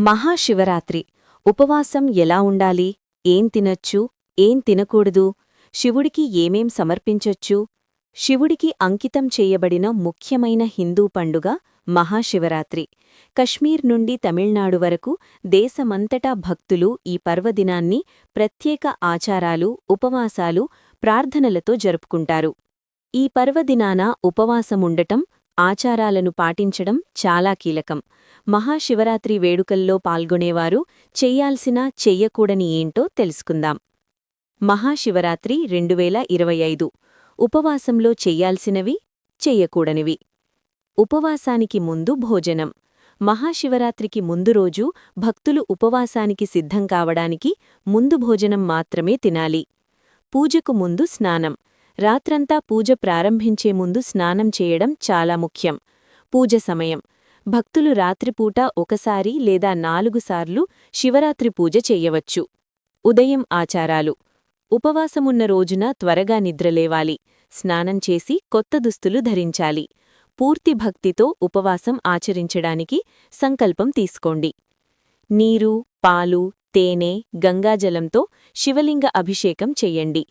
మహాశివరాత్రి. ఉపవాసం ఎలా ఉండాలి? ఏం తినొచ్చు? ఏం తినకూడదు? శివుడికి ఏమేం సమర్పించొచ్చు? శివుడికి అంకితం చేయబడిన ముఖ్యమైన హిందూ పండుగ మహాశివరాత్రి. కశ్మీర్ నుండి తమిళనాడు వరకు దేశమంతటా భక్తులు ఈ పర్వదినాన్ని ప్రత్యేక ఆచారాలు ఉపవాసాలు ప్రార్థనలతో జరుపుకుంటారు. ఈ పర్వదినాన ఉపవాసముండటం ఆచారాలను పాటించడం చాలా కీలకం. మహాశివరాత్రి వేడుకల్లో పాల్గొనేవారు చెయ్యాల్సిన చెయ్యకూడని ఏంటో తెలుసుకుందాం. మహాశివరాత్రి రెండువేల ఇరవై ఐదు. ఉపవాసంలో చెయ్యాల్సినవి చెయ్యకూడనివి. ఉపవాసానికి ముందు భోజనం. మహాశివరాత్రికి ముందు రోజు భక్తులు ఉపవాసానికి సిద్ధం కావడానికి ముందు భోజనం మాత్రమే తినాలి. పూజకు ముందు స్నానం. రాత్రంతా పూజ ప్రారంభించే ముందు స్నానం చేయడం చాలా ముఖ్యం. పూజ సమయం. భక్తులు రాత్రిపూట ఒకసారి లేదా నాలుగుసార్లు శివరాత్రి పూజ చెయ్యవచ్చు ఉదయం ఆచారాలు. ఉపవాసమున్న రోజున త్వరగా నిద్రలేవాలి స్నానం చేసి కొత్త దుస్తులు ధరించాలి. పూర్తి భక్తితో ఉపవాసం ఆచరించడానికి సంకల్పం తీసుకోండి. నీరు పాలు తేనె గంగాజలంతో శివలింగ అభిషేకం చెయ్యండి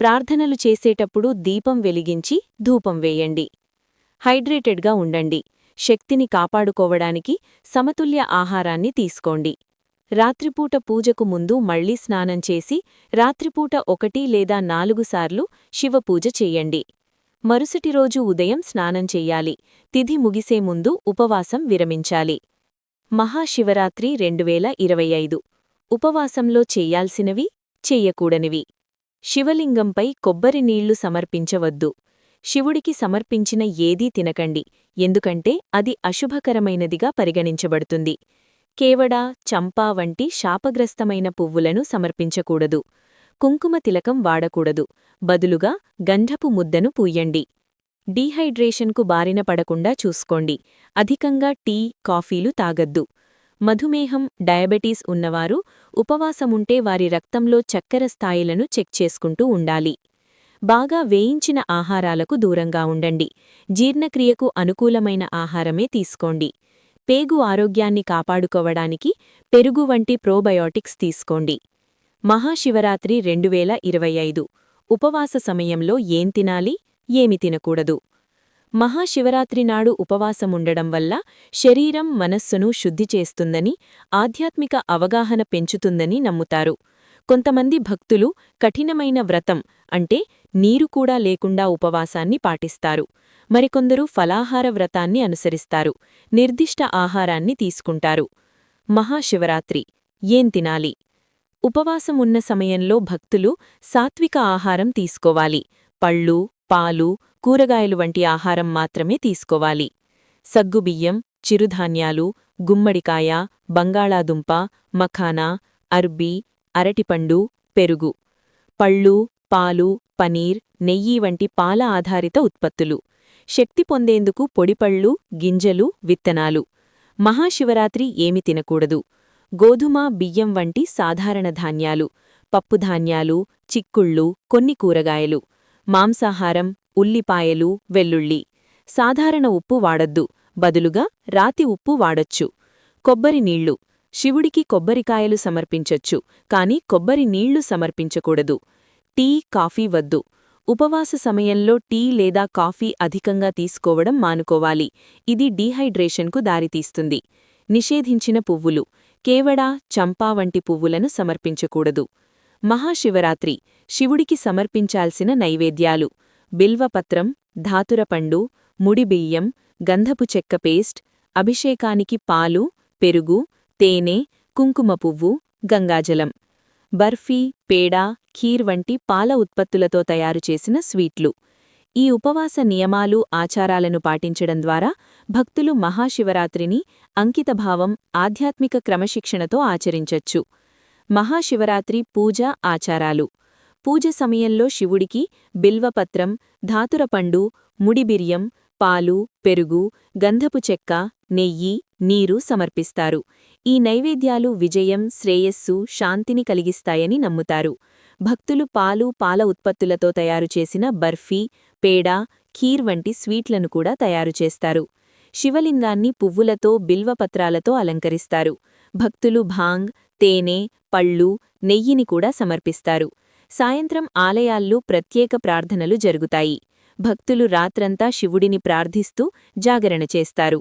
ప్రార్థనలు చేసేటప్పుడు దీపం వెలిగించి ధూపం వేయండి. హైడ్రేటెడ్గా ఉండండి. శక్తిని కాపాడుకోవడానికి సమతుల్య ఆహారాన్ని తీసుకోండి. రాత్రిపూట పూజకు ముందు మళ్ళీ స్నానం చేసి రాత్రిపూట ఒకటి లేదా నాలుగు సార్లు శివపూజ చెయ్యండి మరుసటి రోజు ఉదయం స్నానం చెయ్యాలి తిథి ముగిసే ముందు ఉపవాసం విరమించాలి. మహాశివరాత్రి రెండువేల ఇరవై ఐదు. ఉపవాసంలో చెయ్యాల్సినవి చెయ్యకూడనివి శివలింగంపై కొబ్బరి నీళ్ళు సమర్పించవద్దు. శివుడికి సమర్పించిన ఏదీ తినకండి ఎందుకంటే అది అశుభకరమైనదిగా పరిగణించబడుతుంది. కేవడ చంపా వంటి శాపగ్రస్తమైన పువ్వులను సమర్పించకూడదు. కుంకుమ తిలకం వాడకూడదు. బదులుగా గంధపు ముద్దను పూయండి. డీహైడ్రేషన్కు బారిన పడకుండా చూసుకోండి. అధికంగా టీ కాఫీలు తాగద్దు. మధుమేహం డయాబెటీస్ ఉన్నవారు ఉపవాసముంటే వారి రక్తంలో చక్కెర స్థాయిలను చెక్ చేసుకుంటూ ఉండాలి. బాగా వేయించిన ఆహారాలకు దూరంగా ఉండండి. జీర్ణక్రియకు అనుకూలమైన ఆహారమే తీసుకోండి. పేగు ఆరోగ్యాన్ని కాపాడుకోవడానికి పెరుగు వంటి ప్రోబయోటిక్స్ తీసుకోండి. మహాశివరాత్రి రెండువేల ఇరవై ఐదు. ఉపవాస సమయంలో ఏం తినాలి? ఏమి తినకూడదు? మహాశివరాత్రి నాడు ఉపవాసముండడం వల్ల శరీరం మనస్సును శుద్ధి చేస్తుందని ఆధ్యాత్మిక అవగాహన పెంచుతుందని నమ్ముతారు. కొంతమంది భక్తులు కఠినమైన వ్రతం అంటే నీరు కూడా లేకుండా ఉపవాసాన్ని పాటిస్తారు. మరికొందరు ఫలాహార వ్రతాన్ని అనుసరిస్తారు నిర్దిష్ట ఆహారాన్ని తీసుకుంటారు. మహాశివరాత్రి ఏం తినాలి? ఉపవాసమున్న సమయంలో భక్తులు సాత్విక ఆహారం తీసుకోవాలి. పళ్ళు పాలు కూరగాయలు వంటి ఆహారం మాత్రమే తీసుకోవాలి. సగ్గుబియ్యం చిరుధాన్యాలు గుమ్మడికాయ బంగాళాదుంప మఖానా అర్బీ అరటిపండు పెరుగు పళ్ళు పాలు పనీర్ నెయ్యి వంటి పాల ఆధారిత ఉత్పత్తులు. శక్తి పొందేందుకు పొడిపళ్ళు గింజలు విత్తనాలు. మహాశివరాత్రి ఏమి తినకూడదు. గోధుమ బియ్యం వంటి సాధారణ ధాన్యాలు పప్పుధాన్యాలు చిక్కుళ్ళు కొన్ని కూరగాయలు. మాంసాహారం ఉల్లిపాయలు వెల్లుల్లి. సాధారణ ఉప్పు వాడద్దు. బదులుగా రాతి ఉప్పు వాడొచ్చు. కొబ్బరి నీళ్ళు. శివుడికి కొబ్బరికాయలు సమర్పించొచ్చు కాని కొబ్బరి నీళ్ళు సమర్పించకూడదు. టీ కాఫీ వద్దు. ఉపవాస సమయంలో టీ లేదా కాఫీ అధికంగా తీసుకోవడం మానుకోవాలి. ఇది డీహైడ్రేషన్కు దారితీస్తుంది. నిషేధించిన పువ్వులు. కేవడా చంపా వంటి పువ్వులను సమర్పించకూడదు. మహాశివరాత్రి శివుడికి సమర్పించాల్సిన నైవేద్యాలు. బిల్వపత్రం ధాతురపండు ముడిబియ్యం గంధపు చెక్క పేస్ట్ అభిషేకానికి పాలు పెరుగు తేనె కుంకుమ పువ్వు గంగాజలం. బర్ఫీ పేడ ఖీర్ వంటి పాల ఉత్పత్తులతో తయారుచేసిన స్వీట్లు. ఈ ఉపవాస నియమాలు ఆచారాలను పాటించడం ద్వారా భక్తులు మహాశివరాత్రిని అంకితభావం ఆధ్యాత్మిక క్రమశిక్షణతో ఆచరించొచ్చు. మహాశివరాత్రి పూజ ఆచారాలు. పూజ సమయంలో శివుడికి బిల్వపత్రం ధాతురపండు ముడిబిర్యం పాలు పెరుగు గంధపు చెక్క నెయ్యి నీరు సమర్పిస్తారు. ఈ నైవేద్యాలు విజయం శ్రేయస్సు శాంతిని కలిగిస్తాయని నమ్ముతారు. భక్తులు పాలు పాల ఉత్పత్తులతో తయారుచేసిన బర్ఫీ పేడ ఖీర్ వంటి స్వీట్లను కూడా తయారుచేస్తారు శివలింగాన్ని పువ్వులతో బిల్వపత్రాలతో అలంకరిస్తారు. భక్తులు భాంగ్ తేనె పళ్ళు నెయ్యిని కూడా సమర్పిస్తారు. సాయంత్రం ఆలయాల్లో ప్రత్యేక ప్రార్థనలు జరుగుతాయి. భక్తులు రాత్రంతా శివుడిని ప్రార్థిస్తూ జాగరణ చేస్తారు.